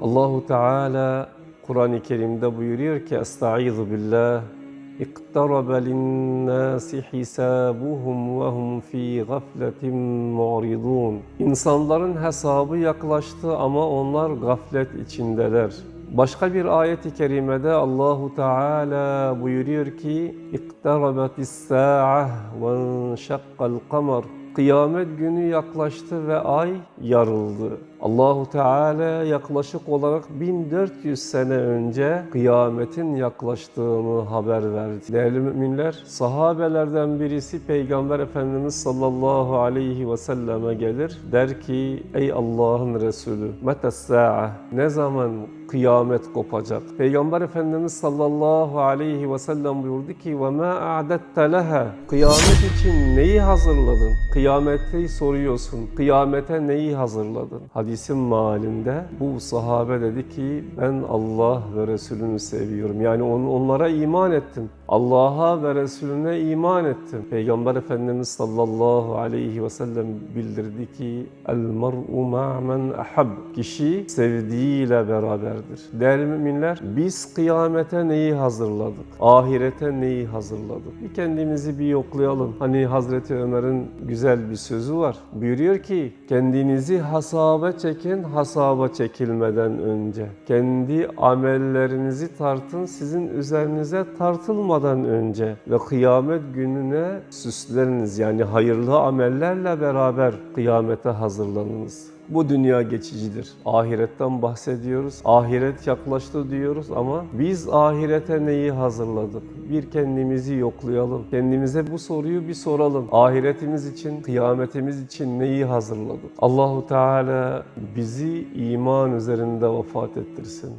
Allahu Teala Kur'an-ı Kerim'de buyuruyor ki Estaizu billah اقترب للناس حسابهم وهم في غفلة معرضون İnsanların hesabı yaklaştı ama onlar gaflet içindeler. Başka bir ayet-i kerimede Allahu Teala buyuruyor ki اقتربت الساعة وانشق القمر Kıyamet günü yaklaştı ve ay yarıldı. Allahu Teala yaklaşık olarak 1400 sene önce kıyametin yaklaştığını haber verdi. Değerli müminler, sahabelerden birisi Peygamber Efendimiz sallallahu aleyhi ve selleme gelir. Der ki, ey Allah'ın Resulü, metes Ne zaman kıyamet kopacak? Peygamber Efendimiz sallallahu aleyhi ve sellem buyurdu ki, ma a'dette leha. Kıyamet için neyi hazırladın? Kıyameti soruyorsun. Kıyamete neyi hazırladın? Hadisin malinde bu sahabe dedi ki ben Allah ve Resulünü seviyorum. Yani on, onlara iman ettim. Allah'a ve Resulüne iman ettim. Peygamber Efendimiz sallallahu aleyhi ve sellem bildirdi ki el mer'u ma'men ahab. Kişi sevdiğiyle beraberdir. Değerli müminler biz kıyamete neyi hazırladık? Ahirete neyi hazırladık? Bir kendimizi bir yoklayalım. Hani Hazreti Ömer'in güzel bir sözü var. Buyuruyor ki kendinizi hasaba çekin hasaba çekilmeden önce. Kendi amellerinizi tartın sizin üzerinize tartılmadan önce ve kıyamet gününe süsleriniz yani hayırlı amellerle beraber kıyamete hazırlanınız. Bu dünya geçicidir. Ahiretten bahsediyoruz. Ahiret yaklaştı diyoruz ama biz ahirete neyi hazırladık? Bir kendimizi yoklayalım. Kendimize bu soruyu bir soralım. Ahiretimiz için, kıyametimiz için neyi hazırladık? Allahu Teala bizi iman üzerinde vefat ettirsin.